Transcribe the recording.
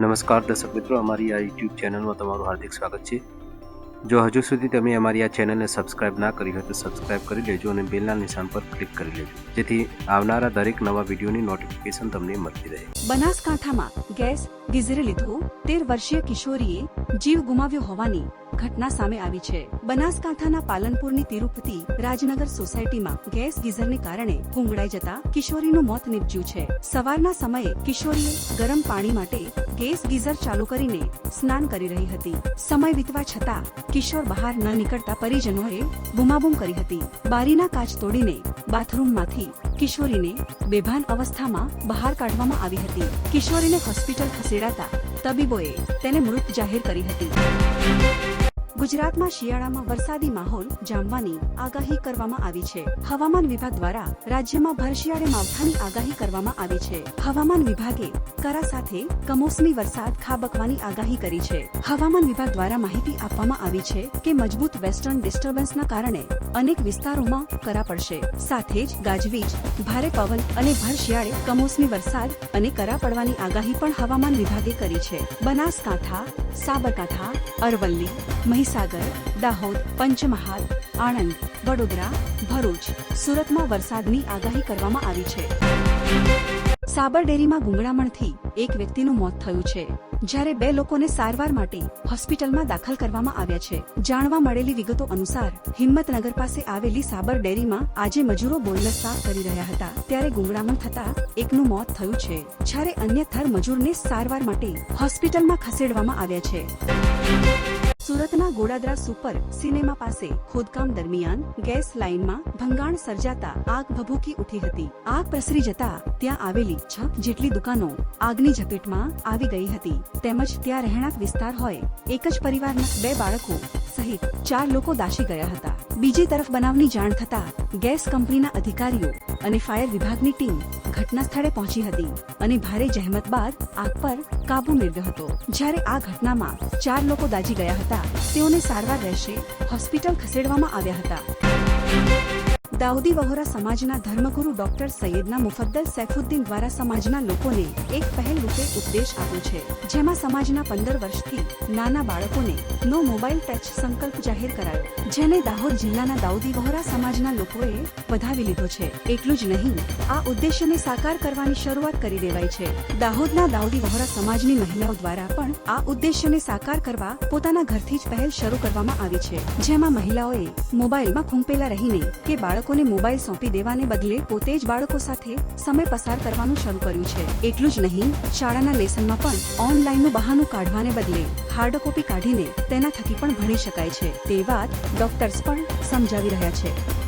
નમસ્કાર દર્શક મિત્રો, અમારી આ યુટ્યુબ ચેનલમાં તમારું હાર્દિક સ્વાગત છે. જો હજુ સુધી તમે અમારી આ ચેનલને સબસ્ક્રાઇબ ના કરી હોય તો સબસ્ક્રાઇબ કરી લેજો અને બેલના નિશાન પર ક્લિક કરી લેજો. જેથી આવનારા દરેક નવા વિડીયોની નોટિફિકેશન તમને મળતી રહે. બનાસકાંઠામાં ગેસ ગીઝરે લીધો, તેર વર્ષીય કિશોરીએ જીવ ગુમાવ્યો હોવાની ઘટના સામે આવી છે. બનાસકાંઠાના પાલનપુરની તિરુપતિ રાજનગર સોસાયટીમાં ગેસ ગીઝરને કારણે ગુંગળાઈ જતા કિશોરીનું મોત નીપજ્યું છે. સવારના સમયે કિશોરીએ ગરમ પાણી માટે ગેસ ગીઝર ચાલુ કરીને સ્નાન કરી રહી હતી. સમય વીતવા છતાં કિશોર બહાર ન નીકળતા પરિજનોએ બુમાબુમ કરી હતી. બારીના કાચ તોડીને બાથરૂમમાંથી કિશોરીને બેભાન અવસ્થામાં બહાર કાઢવામાં આવી હતી. કિશોરીને હોસ્પિટલ ખસેડાતા તબીબોએ તેને મૃત જાહેર કરી હતી. ગુજરાતમાં શિયાળામાં વરસાદી માહોલ જામવાની આગાહી કરવામાં આવી છે. હવામાન વિભાગ દ્વારા રાજ્યમાં ભરશિયાળે માવઠાની આગાહી કરવામાં આવી છે. હવામાન વિભાગે કરા સાથે કમોસમી વરસાદ ખાબકવાની આગાહી કરી છે. હવામાન વિભાગ દ્વારા માહિતી આપવામાં આવી છે કે મજબૂત વેસ્ટર્ન ડિસ્ટર્બન્સના કારણે અનેક વિસ્તારોમાં કરા પડશે. સાથે જ ગાજવીજ, ભારે પવન અને ભરશિયાળે કમોસમી વરસાદ અને કરા પડવાની આગાહી પણ હવામાન વિભાગે કરી છે. બનાસકાંઠા સાબરકાંઠા, અરવલ્લી, મહીસાગર, દાહોદ, પંચમહાલ, આણંદ, વડોદરા, ભરૂચ સુરતમાં વરસાદની આગાહી કરવામાં આવી છે. સાબર ડેરીમાં ગુંગળામણથી એક વ્યક્તિનું મોત થયું છે. જ્યારે બે લોકોને સારવાર માટે હોસ્પિટલમાં દાખલ કરવામાં આવ્યા છે. જાણવા મળેલી વિગતો અનુસાર, હિંમતનગર પાસે આવેલી સાબર ડેરીમાં આજે મજૂરો બોઇલર સાફ કરી રહ્યા હતા. ત્યારે ગુંગળામણ થતા એકનું મોત થયું છે. જ્યારે અન્ય થર મજૂરને સારવાર માટે હોસ્પિટલમાં ખસેડવામાં આવ્યા છે. સુરતના ગોડાદરા સુપર સિનેમા પાસે ખોદકામ દરમિયાન ગેસ લાઇનમાં ભંગાણ સર્જાતા આગ ભભૂકી ઉઠી હતી. આગ પ્રસરી જતા ત્યાં આવેલી છ જેટલી દુકાનો આગની ઝપેટમાં આવી ગઈ હતી. તેમજ ત્યાં રહેણાંક વિસ્તાર હોય, એક જ પરિવારના બે બાળકો સહિત ચાર લોકો દાશી ગયા હતા. બીજી તરફ બનાવની જાણ થતા ગેસ કંપનીના અધિકારીઓ અને ફાયર વિભાગની ટીમ ઘટના સ્થળે પહોંચી હતી અને ભારે જહેમત બાદ આગ પર કાબુ મેળવ્યો હતો. જ્યારે આ ઘટનામાં ચાર લોકો દાજી ગયા હતા, તેઓને સારવાર રહેશે, હોસ્પિટલ ખસેડવામાં આવ્યા હતા. દાઉદી વહોરા સમાજના ધર્મગુરુ ડોક્ટર સૈયદના મુફદ્દલ સૈફુદ્દીન દ્વારા સમાજના લોકોને એક પહેલ રૂપે ઉપદેશ આપ્યો છે, જેમાં સમાજના પંદર વર્ષથી નાના બાળકોને નો મોબાઈલ ટચ સંકલ્પ જાહેર કરાયો, જેને દાહોદ જિલ્લાના દાઉદી વહોરા સમાજના લોકોએ વધાવી લીધો છે. એટલું જ નહીં, આ ઉદ્દેશ્યને સાકાર કરવાની શરૂઆત કરી દેવાઈ છે. દાહોદના દાઉદી વહોરા સમાજની મહિલાઓ દ્વારા પણ આ ઉદ્દેશ્યને સાકાર કરવા પોતાના ઘરથી જ પહેલ શરૂ કરવામાં આવી છે, જેમાં મહિલાઓએ મોબાઈલમાં ખૂંપેલા રહીને કે બાળકોને મોબાઈલ સોંપી દેવાને બદલે પોતે જ બાળકો સાથે સમય પસાર કરવાનું શરૂ કર્યું છે. એટલું જ નહીં, શાળાના લેસનમાં પણ ઓનલાઈનનું બહાનું કાઢવાને બદલે હાર્ડ કોપી કાઢીને તેના થકી પણ ભણી શકાય છે. તે વાત ડોક્ટર્સ પણ સમજાવી રહ્યા છે.